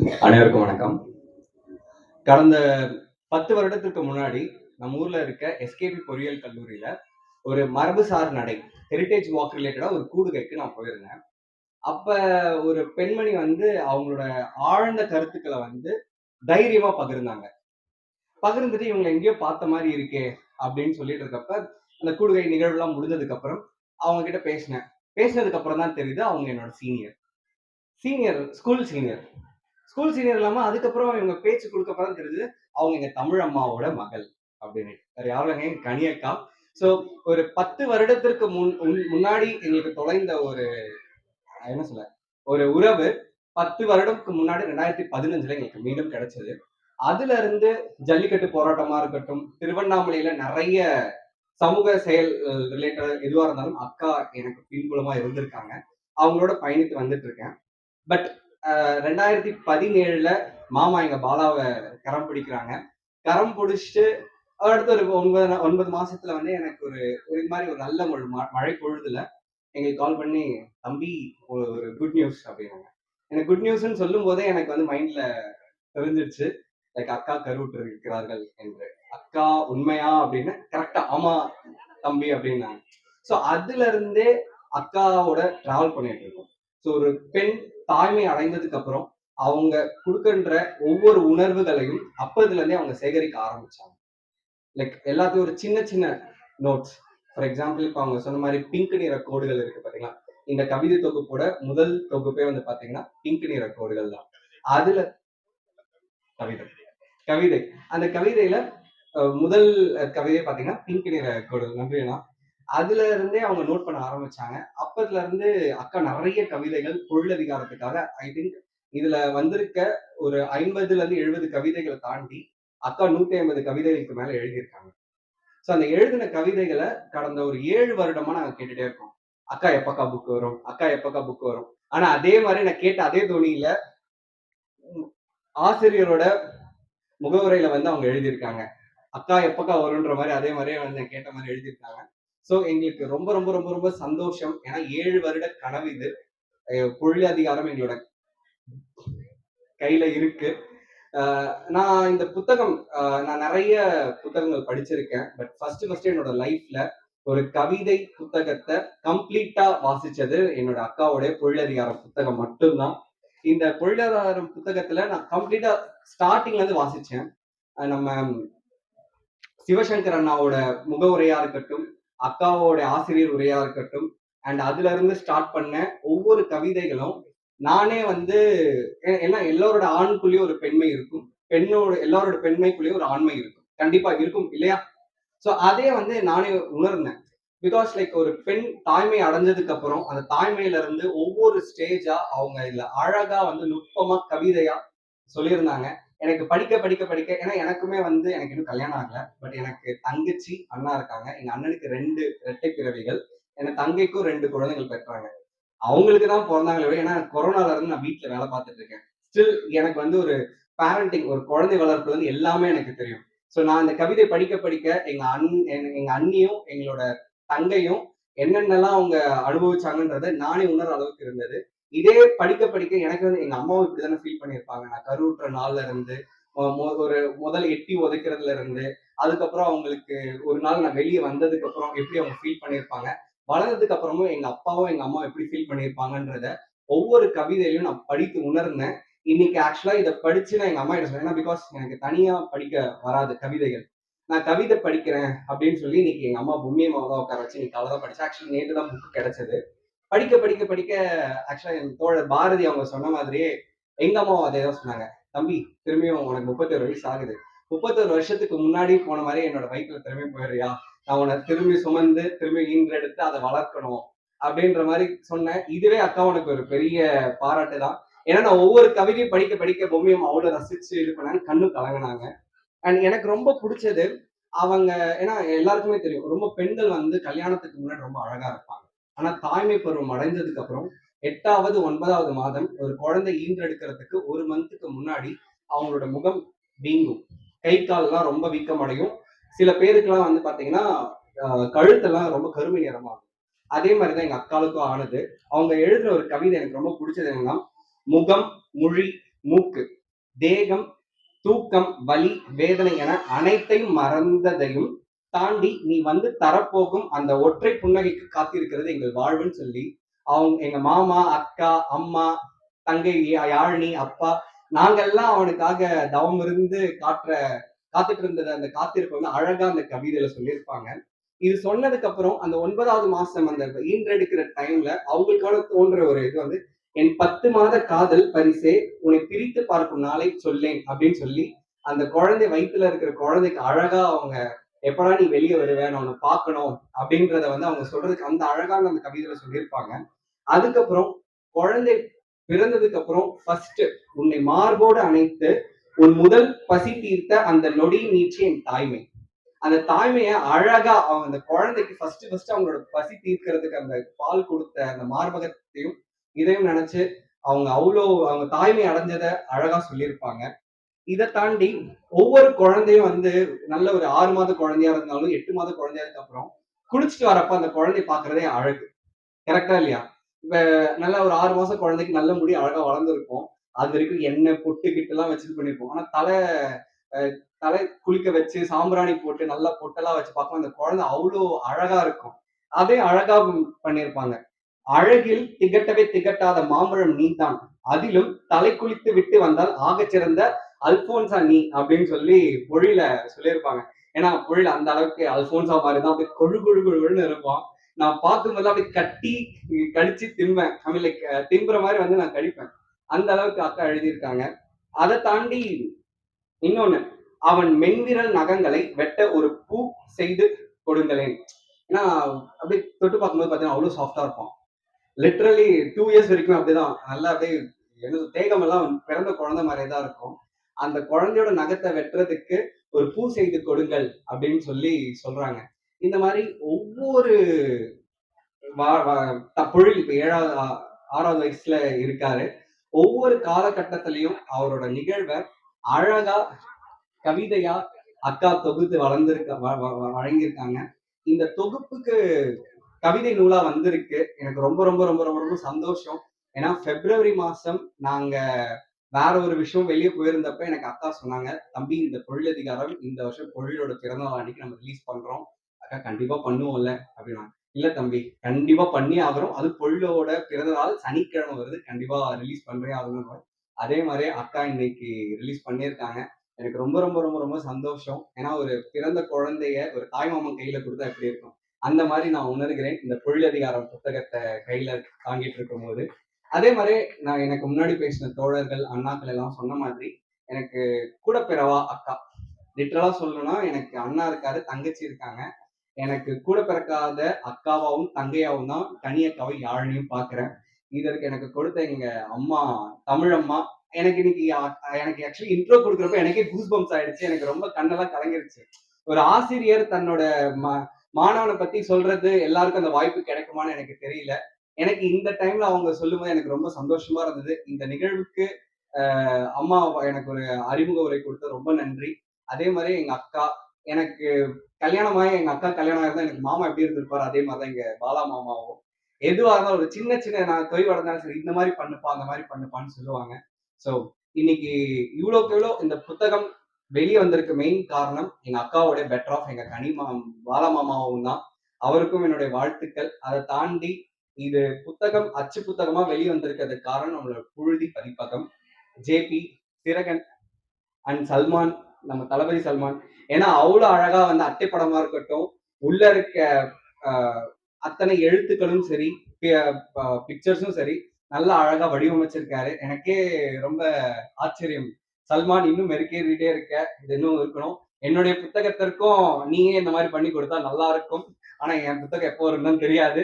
அனைவருக்கும் வணக்கம். கடந்த பத்து வருடத்திற்கு முன்னாடி நம்ம ஊர்ல இருக்க எஸ்கேபி பொறியியல் கல்லூரியில ஒரு மரபுசார் நடை ஹெரிட்டேஜ் வாக் ரிலேட்டடா ஒரு கூடுகைக்கு நான் போயிருந்தேன். அப்ப ஒரு பெண்மணி வந்து அவங்களோட ஆழ்ந்த கருத்துக்களை வந்து தைரியமா பகிர்ந்தாங்க. பகிர்ந்துட்டு இவங்க எங்கேயோ பார்த்த மாதிரி இருக்கே அப்படின்னு சொல்லிட்டு இருக்கப்ப அந்த கூடுகை நிகழ்வுலாம் முடிஞ்சதுக்கு அப்புறம் அவங்க கிட்ட பேசினேன். பேசினதுக்கு அப்புறம் தான் தெரியுது அவங்க என்னோட senior senior school senior school senior இல்லாம அதுக்கப்புறம் இவங்க பேச்சு கொடுக்கப்பதான் தெரிஞ்சு அவங்க எங்க தமிழ் அம்மாவோட மகள் அப்படின்னு. வேற யாரும் எங்க கனியக்கா. சோ ஒரு பத்து வருடத்திற்கு முன் முன்- முன்னாடி எங்களுக்கு தொலைந்த ஒரு என்ன சொல்ல ஒரு உறவு பத்து வருடத்துக்கு முன்னாடி ரெண்டாயிரத்தி பதினஞ்சுல எங்களுக்கு மீண்டும் கிடைச்சது. அதுல இருந்து ஜல்லிக்கட்டு போராட்டமா இருக்கட்டும் திருவண்ணாமலையில நிறைய சமூக செயல் ரிலேட்டட் எதுவா இருந்தாலும் அக்கா எனக்கு பின்புலமா இருந்திருக்காங்க. அவங்களோட பயணித்து வந்துட்டு இருக்கேன். பட் ரெண்டாயிரத்தி பதினேழுல மாமா எங்க பாலாவை கரம் பிடிக்கிறாங்க. கரம் பிடிச்சிட்டு அடுத்து ஒரு ஒன்பது ஒன்பது மாசத்துல வந்து எனக்கு ஒரு ஒரு இது மாதிரி ஒரு நல்ல ஒரு ம- மழை பொழுதுல எங்களுக்கு கால் பண்ணி தம்பி ஒரு ஒரு குட் நியூஸ் அப்படின்னாங்க. எனக்கு குட் நியூஸ்ன்னு சொல்லும் போதே எனக்கு வந்து மைண்ட்ல தெரிஞ்சிருச்சு. லைக் அக்கா கருவுற்று இருக்கிறார்கள் என்று. அக்கா உண்மையா அப்படின்னு? கரெக்டா ஆமா தம்பி அப்படின்னாங்க. ஸோ அதுல இருந்தே அக்காவோட டிராவல் பண்ணிட்டு இருக்கோம். ஸோ ஒரு பெண் தாய்மை அடைந்ததுக்கு அப்புறம் அவங்க கொடுக்கின்ற ஒவ்வொரு உணர்வுகளையும் அப்பதுல இருந்தே அவங்க சேகரிக்க ஆரம்பிச்சாங்க. லைக் எல்லாத்தையும் ஒரு சின்ன சின்ன நோட்ஸ் ஃபார் எக்ஸாம்பிள் இப்போ அவங்க சொன்ன மாதிரி பிங்க் நிற கோடுகள் இருக்கு பாத்தீங்களா? இந்த கவிதை தொகுப்போட முதல் தொகுப்பே வந்து பாத்தீங்கன்னா பிங்க் நிற கோடுகள் தான். அதுல கவிதை. கவிதை. அந்த கவிதையில முதல் கவிதை பாத்தீங்கன்னா பிங்க் நிற கோடுகள். நன்றினா அதுல இருந்தே அவங்க நோட் பண்ண ஆரம்பிச்சாங்க. அப்பத்துல இருந்து அக்கா நிறைய கவிதைகள் பொருளதிகாரத்துக்காக ஐ திங்க் இதுல வந்திருக்க ஒரு ஐம்பதுல இருந்து எழுபது கவிதைகளை தாண்டி அக்கா நூத்தி ஐம்பது கவிதைகளுக்கு மேல எழுதியிருக்காங்க. சோ அந்த எழுதின கவிதைகளை கடந்த ஒரு ஏழு வருடமா நாங்க கேட்டுட்டே இருக்கோம். அக்கா எப்பக்கா புக் வரும்? அக்கா எப்பக்கா புக் வரும்? ஆனா அதே மாதிரி நான் கேட்ட அதே துணியில ஆசிரியரோட முகவுரையில வந்து அவங்க எழுதியிருக்காங்க. அக்கா எப்பக்கா வரும்ன்ற மாதிரி அதே மாதிரியே வந்து கேட்ட மாதிரி எழுதியிருக்காங்க. ஸோ எங்களுக்கு ரொம்ப ரொம்ப ரொம்ப ரொம்ப சந்தோஷம். ஏன்னா ஏழு வருட கனவு இது. அஹ் பொருள் அதிகாரம் எங்களோட கையில இருக்கு. நான் இந்த புத்தகம் நான் நிறைய புத்தகங்கள் படிச்சிருக்கேன். பட் ஃபர்ஸ்ட் ஃபர்ஸ்ட் என்னோட லைஃப்ல ஒரு கவிதை புத்தகத்தை கம்ப்ளீட்டா வாசிச்சது என்னோட அக்காவுடைய பொருளதிகாரம் புத்தகம் மட்டும்தான். இந்த பொருளாதாரம் புத்தகத்துல நான் கம்ப்ளீட்டா ஸ்டார்டிங்ல இருந்து வாசிச்சேன். நம்ம சிவசங்கர் அண்ணாவோட முகவுரையா இருக்கட்டும் அக்காவோட ஆசிரியர் உரையா இருக்கட்டும். அண்ட் அதுல இருந்து ஸ்டார்ட் பண்ண ஒவ்வொரு கவிதைகளும் நானே வந்து ஏன்னா எல்லாரோட ஆண்குள்ளேயும் ஒரு பெண்மை இருக்கும். பெண்ணோட எல்லாரோட பெண்மைக்குள்ளேயும் ஒரு ஆண்மை இருக்கும். கண்டிப்பா இருக்கும் இல்லையா? ஸோ அதே வந்து நானே உணர்ந்தேன். பிகாஸ் லைக் ஒரு பெண் தாய்மை அடைஞ்சதுக்கு அப்புறம் அந்த தாய்மையில இருந்து ஒவ்வொரு ஸ்டேஜா அவங்க இதுல அழகா வந்து நுட்பமா கவிதையா சொல்லியிருந்தாங்க. எனக்கு படிக்க படிக்க படிக்க ஏன்னா எனக்குமே வந்து எனக்கு இன்னும் கல்யாணம் ஆகல. பட் எனக்கு தங்கச்சி அண்ணா இருக்காங்க. எங்க அண்ணனுக்கு ரெண்டு இரட்டை பிறவிகள். என் தங்கைக்கும் ரெண்டு குழந்தைகள் பெற்றாங்க. அவங்களுக்கு தான் பிறந்தாங்களே விட ஏன்னா கொரோனால இருந்து நான் வீட்டுல வேலை பார்த்துட்டு இருக்கேன். ஸ்டில் எனக்கு வந்து ஒரு பேரண்டிங் ஒரு குழந்தை வளர்ப்புல இருந்து எல்லாமே எனக்கு தெரியும். ஸோ நான் இந்த கவிதை படிக்க படிக்க எங்க அண் எங்க- அண்ணியும் எங்களோட தங்கையும் என்னென்னலாம் அவங்க அனுபவிச்சாங்கன்றதை நானே உணர்ற அளவுக்கு இருந்தது. இதே படிக்க படிக்க எனக்கு வந்து எங்க அம்மாவும் இப்படிதானே ஃபீல் பண்ணியிருப்பாங்க. நான் கருவுற்ற நாள்ல இருந்து ஒரு முதல் எட்டி உதைக்கிறதுல இருந்து அதுக்கப்புறம் அவங்களுக்கு ஒரு நாள் நான் வெளியே வந்ததுக்கு அப்புறம் எப்படி அவங்க ஃபீல் பண்ணியிருப்பாங்க வளர்ந்ததுக்கு அப்புறமும் எங்க அப்பாவும் எங்க அம்மா எப்படி ஃபீல் பண்ணியிருப்பாங்கன்றத ஒவ்வொரு கவிதையிலையும் நான் படித்து உணர்ந்தேன். இன்னைக்கு ஆக்சுவலா இதை படிச்சு நான் எங்க அம்மா கிட்ட சொன்னேன் பிகாஸ் எனக்கு தனியா படிக்க வராது கவிதைகள். நான் கவிதை படிக்கிறேன் அப்படின்னு சொல்லி இன்னைக்கு எங்க அம்மா பொம்மியை மாவா உட்கார வச்சு இன்னைக்கு அவள் படிச்சேன். ஆக்சுவலி நேற்று தான் புக் கிடைச்சது. படிக்க படிக்க படிக்க ஆக்சுவலா என் தோழர் பாரதி அவங்க சொன்ன மாதிரியே எங்க அம்மாவும் அதே தான் சொன்னாங்க. தம்பி திரும்பியும் உனக்கு முப்பத்தொரு வயசு ஆகுது. முப்பத்தொரு வருஷத்துக்கு முன்னாடி போன மாதிரி என்னோட வயிற்றுல திரும்பி போயிடுறியா? நான் உன்னை திரும்பி சுமந்து திரும்பி ஈன்றெடுத்து அதை வளர்க்கணும். அப்படின்ற மாதிரி சொன்னேன். இதுவே அக்கா உனக்கு ஒரு பெரிய பாராட்டு தான். ஏன்னா நான் ஒவ்வொரு கவிதையும் படிக்க படிக்க பொம்மையும் அவ்வளோ ரசிச்சு இது பண்ணாங்க கண்ணு கலங்கினாங்க. அண்ட் எனக்கு ரொம்ப பிடிச்சது அவங்க ஏன்னா எல்லாருக்குமே தெரியும். ரொம்ப பெண்கள் வந்து கல்யாணத்துக்கு முன்னாடி ரொம்ப அழகா இருப்பாங்க. ஆனா தாய்மை பருவம் அடைஞ்சதுக்கு அப்புறம் எட்டாவது ஒன்பதாவது மாதம் ஒரு குழந்தை ஈன்றெடுக்கிறதுக்கு ஒரு மந்த்துக்கு முன்னாடி அவங்களோட முகம் வீங்கும். கை கால்லாம் ரொம்ப வீக்கம் அடையும் சில பேருக்குலாம் வந்து பாத்தீங்கன்னா கழுத்தெல்லாம் ரொம்ப கருமை நிறமாகும். அதே மாதிரி தான் எங்க அக்காளுக்கும் ஆனது. அவங்க எழுதுற ஒரு கவிதை எனக்கு ரொம்ப பிடிச்சது என்னன்னா முகம் மொழி மூக்கு. தேகம் தூக்கம் வலி வேதனை என அனைத்தையும் மறந்ததையும் தாண்டி நீ வந்து தரப்போகும் அந்த ஒற்றை புன்னகைக்கு காத்திருக்கிறது எங்கள் வாழ்வுன்னு சொல்லி அவங்க எங்க மாமா அக்கா அம்மா தங்கை யாழினி அப்பா நாங்கெல்லாம் அவனுக்காக தவம் இருந்து காட்டுற காத்துட்டு இருந்தது அந்த காத்திருப்பை வந்து அழகா அந்த கவிதையில சொல்லியிருப்பாங்க. இது சொன்னதுக்கு அப்புறம் அந்த ஒன்பதாவது மாசம் அந்த ஈன்றெடுக்கிற டைம்ல அவங்களுக்கான தோன்ற ஒரு இது வந்து என் பத்து மாத காதல் பரிசே உன்னை பிரித்து பார்க்கும் நாளை சொல்லேன் அப்படின்னு சொல்லி அந்த குழந்தை வயிற்றுல இருக்கிற குழந்தைக்கு அழகா அவங்க எப்படா நீ வெளியே வருவேன் நான் உன்னை பார்க்கணும். அப்படின்றத வந்து அவங்க சொல்றதுக்கு அந்த அழகான அந்த கவிதையில சொல்லியிருப்பாங்க. அதுக்கப்புறம் குழந்தை பிறந்ததுக்கு அப்புறம் ஃபர்ஸ்ட் உன்னை மார்போடு அணைத்து உன் முதல் பசி தீர்த்த அந்த நொடி நீச்சி என் தாய்மை. அந்த தாய்மையை அழகா அவங்க அந்த குழந்தைக்கு ஃபர்ஸ்ட் ஃபர்ஸ்ட் அவங்களோட பசி தீர்க்கறதுக்கு அந்த பால் கொடுத்த அந்த மார்பகத்தையும் இதையும் நினைச்சு அவங்க அவ்வளோ அவங்க தாய்மை அடைஞ்சதை அழகா சொல்லியிருப்பாங்க. இதை தாண்டி ஒவ்வொரு குழந்தையும் வந்து நல்ல ஒரு ஆறு மாத குழந்தையா இருந்தாலும் எட்டு மாத குழந்தையா அப்புறம் குளிச்சுட்டு வரப்ப அந்த குழந்தை பாக்குறதே அழகு. கரெக்டா இல்லையா? இப்ப நல்ல ஒரு ஆறு மாசம் குழந்தைக்கு நல்ல முடி அழகா வளர்ந்துருக்கும். அது வரைக்கும் எண்ணெய் பொட்டு கிட்டு எல்லாம் வச்சுட்டு பண்ணிருப்போம். ஆனா தலை அஹ், தலை குளிக்க வச்சு சாம்பிராணி போட்டு நல்லா பொட்டெல்லாம் வச்சு பார்க்கும் அந்த குழந்தை அவ்வளோ அழகா இருக்கும். அதே அழகா பண்ணியிருப்பாங்க அழகில் திகட்டவே திகட்டாத மாம்பழம் நீதான் அதிலும் தலை குளித்து விட்டு வந்தால் ஆகச்சிறந்த அல்போன்சா நீ அப்படின்னு சொல்லி பொழில சொல்லியிருப்பாங்க. ஏன்னா பொழில அந்த அளவுக்கு அல்போன்சா மாதிரி தான் அப்படியே கொழு கொழு கொழுன்னு இருப்பான் நான் பார்க்கும்போது அப்படியே கட்டி கடிச்சு தின்பேன் ஐ மீன் லைக் தின்புற மாதிரி வந்து நான் கடிப்பேன். அந்த அளவுக்கு அக்கா எழுதியிருக்காங்க. அதை தாண்டி இன்னொன்னு அவன் மென்விரல் நகங்களை வெட்ட ஒரு பூ செய்து கொடுங்களேன். ஏன்னா அப்படியே தொட்டு பார்க்கும்போது பார்த்தீங்கன்னா அவ்வளோ சாஃப்டா இருப்பான். லிட்ரலி டூ இயர்ஸ் வரைக்கும் அப்படிதான். நல்லா அப்படியே என்ன தேகம் எல்லாம் பிறந்த குழந்தை மாதிரியே தான் இருக்கும். அந்த குழந்தையோட நகத்தை வெட்டுறதுக்கு ஒரு பூ செய்து கொடுங்கள் அப்படின்னு சொல்லி சொல்றாங்க. இந்த மாதிரி ஒவ்வொரு வா- த- பொழில் இப்ப ஏழாவது ஆறாவது வயசுல இருக்காரு. ஒவ்வொரு காலகட்டத்திலையும் அவரோட நிகழ்வை அழகா கவிதையா அக்கா தொகுத்து வளர்ந்துருக்க வ- வ- வழங்கியிருக்காங்க. இந்த தொகுப்புக்கு கவிதை நூலா வந்திருக்கு. எனக்கு ரொம்ப ரொம்ப ரொம்ப ரொம்ப ரொம்ப சந்தோஷம். ஏன்னா பிப்ரவரி மாசம் நாங்க வேற ஒரு விஷயம் வெளியே போயிருந்தப்ப எனக்கு அக்கா சொன்னாங்க தம்பி இந்த தொழிலதிகாரம் இந்த வருஷம் தொழிலோட பிறந்த நாள் அன்னைக்கு நம்ம ரிலீஸ் பண்றோம். அக்கா கண்டிப்பா பண்ணுவோம்ல அப்படின்னா இல்ல தம்பி கண்டிப்பா பண்ணி ஆகிறோம் அது பொருளோட பிறந்த நாள் சனிக்கிழமை வருது. கண்டிப்பா ரிலீஸ் பண்றே ஆகணும் அதே மாதிரி அக்கா இன்னைக்கு ரிலீஸ் பண்ணியிருக்காங்க. எனக்கு ரொம்ப ரொம்ப ரொம்ப ரொம்ப சந்தோஷம். ஏன்னா ஒரு பிறந்த குழந்தைய ஒரு தாய்மாமன் கையில கொடுத்தா எப்படி இருக்கும்? அந்த மாதிரி நான் உணர்கிறேன். இந்த பொழிலதிகாரம் புத்தகத்தை கையில தாங்கிட்டு இருக்கும் போது அதே மாதிரி நான் எனக்கு முன்னாடி பேசின தோழர்கள் அண்ணாக்கள் எல்லாம் சொன்ன மாதிரி எனக்கு கூட பிறவா அக்கா. லிட்டரலா சொல்லணும்னா எனக்கு அண்ணா இருக்காரு தங்கச்சி இருக்காங்க. எனக்கு கூட பிறக்காத அக்காவாவும் தங்கையாவும் தான் தனி அக்காவை யாழினியும் பாக்குறேன். இதற்கு எனக்கு கொடுத்த எங்க அம்மா தமிழம்மா எனக்கு இன்னைக்கு எனக்கு ஆக்சுவலி இன்ட்ரோ கொடுக்குறப்ப எனக்கே கூஸ் பம்ஸ் ஆயிடுச்சு. எனக்கு ரொம்ப கண்ணெல்லாம் கலங்கிருச்சு. ஒரு ஆசிரியர் தன்னோட ம- மாணவனை பத்தி சொல்றது எல்லாருக்கும் அந்த வாய்ப்பு கிடைக்குமான்னு எனக்கு தெரியல. எனக்கு இந்த டைம்ல அவங்க சொல்லும்போது எனக்கு ரொம்ப சந்தோஷமா இருந்தது. இந்த நிகழ்வுக்கு அம்மா எனக்கு ஒரு அறிமுக உரை கொடுத்த ரொம்ப நன்றி. அதே மாதிரி எங்க அக்கா எனக்கு கல்யாணமாக எங்க அக்கா கல்யாணம் இருந்தா எனக்கு மாமா எப்படி இருந்திருப்பாரு? அதே மாதிரி தான் எங்க பாலா மாமாவும். எதுவாக இருந்தாலும் ஒரு சின்ன சின்ன நான் தொய்வு அடைந்தாலும் சரி இந்த மாதிரி பண்ணுப்பா அந்த மாதிரி பண்ணுப்பான்னு சொல்லுவாங்க. ஸோ இன்னைக்கு இவ்வளோக்கு எவ்வளோ இந்த புத்தகம் வெளியே வந்திருக்க மெயின் காரணம் எங்க அக்காவோடைய பெட்டர் ஆஃப் எங்க கனிமா பாலா மாமாவும் தான். அவருக்கும் என்னுடைய வாழ்த்துக்கள். அதை தாண்டி இது புத்தகம் அச்சு புத்தகமா வெளிவந்திருக்கிறது காரணம் நம்மளோட புழுதி பதிப்பகம். ஜேபி சிறகன் அண்ட் சல்மான் நம்ம தளபதி சல்மான். ஏன்னா அவ்வளோ அழகா வந்து அட்டைப்படமா இருக்கட்டும் உள்ள இருக்க அத்தனை எழுத்துக்களும் சரி பிக்சர்ஸும் சரி நல்லா அழகா வடிவமைச்சிருக்காரு. எனக்கே ரொம்ப ஆச்சரியம். சல்மான் இன்னும் மெருக்கேறிட்டே இருக்க இது இன்னும் இருக்கணும். என்னுடைய புத்தகத்திற்கும் நீயே இந்த மாதிரி பண்ணி கொடுத்தா நல்லா இருக்கும். ஆனா என் புத்தகம் எப்போ வரும்னு தெரியாது.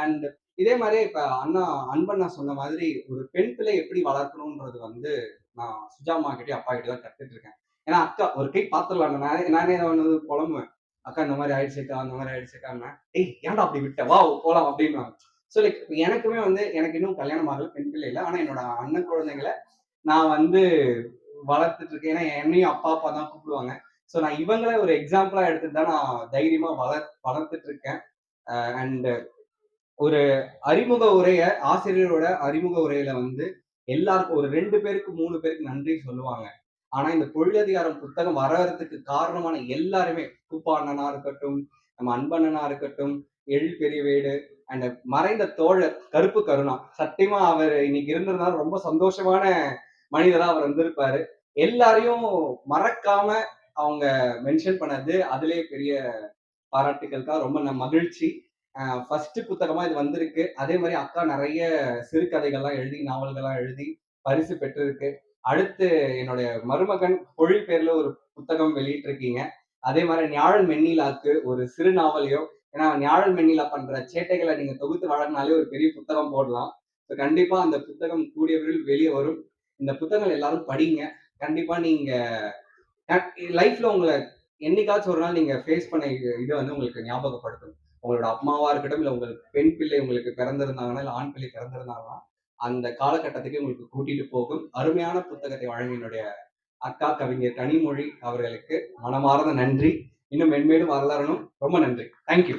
அண்ட் இதே மாதிரி இப்ப அண்ணா அன்பண்ணா சொன்ன மாதிரி ஒரு பெண் பிள்ளை எப்படி வளர்க்கணும்ன்றது வந்து நான் சுஜாமா கிட்டே அப்பா கிட்ட தான் கத்துட்டு இருக்கேன். ஏன்னா அக்கா ஒரு கை பாத்துடலாம் நானே நானே வந்து புலம்புவேன். அக்கா இந்த மாதிரி ஆயிடுச்சுக்கா அந்த மாதிரி ஆயிடுச்சுக்கான்னு ஏய் ஏன்டா அப்படி விட்ட? வா போலாம் அப்படின்னு ஸோ லைக் எனக்குமே வந்து எனக்கு இன்னும் கல்யாணம் ஆகல பெண் பிள்ளை இல்லை. ஆனா என்னோட அண்ணன் குழந்தைங்களை நான் வந்து வளர்த்துட்டு இருக்கேன். ஏன்னா என்னையும் அப்பா அப்பா தான் கூப்பிடுவாங்க. ஸோ நான் இவங்கள ஒரு எக்ஸாம்பிளா எடுத்துட்டு தான் நான் தைரியமா வளர் வளர்த்துட்டு இருக்கேன். அண்ட் ஒரு அறிமுக உரைய ஆசிரியரோட அறிமுக உரையில வந்து எல்லாருக்கும் ஒரு ரெண்டு பேருக்கு மூணு பேருக்கு நன்றி சொல்லுவாங்க. ஆனா இந்த பொருளதிகாரம் புத்தகம் வர்றதுக்கு காரணமான எல்லாருமே குப்பா அண்ணனா இருக்கட்டும் நம்ம அன்பண்ணனா இருக்கட்டும் எழில் பெரியவேடு அண்ட் மறைந்த தோழர் கருப்பு கருணா. சத்தியமா அவர் இன்னைக்கு இருந்திருந்தாலும் ரொம்ப சந்தோஷமான மனிதரா அவர் வந்திருப்பாரு. எல்லாரையும் மறக்காம அவங்க மென்ஷன் பண்ணது அதுலயே பெரிய பாராட்டுக்கள் தான். ரொம்ப ந- மகிழ்ச்சி. ஃபர்ஸ்ட் புத்தகமா இது வந்திருக்கு. அதே மாதிரி அக்கா நிறைய சிறுகதைகள்லாம் எழுதி நாவல்கள்லாம் எழுதி பரிசு பெற்றிருக்கு. அடுத்து என்னுடைய மருமகன் பொழில் பேர்ல ஒரு புத்தகம் வெளியிட்டிருக்கீங்க. அதே மாதிரி ஞாழல் மென்னிலாக்கு ஒரு சிறு நாவலையோ ஏன்னா ஞாழல் மென்னிலா பண்ற சேட்டைகளை நீங்க தொகுத்து வழங்கினாலே ஒரு பெரிய புத்தகம் போடலாம். So கண்டிப்பா அந்த புத்தகம் கூடிய விரைவில் வெளியே வரும். இந்த புத்தகங்கள் எல்லாரும் படிங்க. கண்டிப்பா நீங்க லைஃப்ல உங்களை என்னைக்காச்சும் ஒரு நாள் நீங்க ஃபேஸ் பண்ண இது- இதை வந்து உங்களுக்கு ஞாபகப்படுத்தும். உங்களோட அம்மாவா இருக்கட்டும் இல்ல உங்களுக்கு பெண் பிள்ளை உங்களுக்கு பிறந்திருந்தாங்கன்னா இல்ல ஆண் பிள்ளை பிறந்திருந்தாங்கன்னா அந்த காலகட்டத்துக்கு உங்களுக்கு கூட்டிட்டு போகும். அருமையான புத்தகத்தை வழங்கிய என்னுடைய அக்கா கவிஞர் கனிமொழி அவர்களுக்கு மனமார்ந்த நன்றி. இன்னும் மென்மேலும் வரலாறணும் ரொம்ப நன்றி. தேங்க்யூ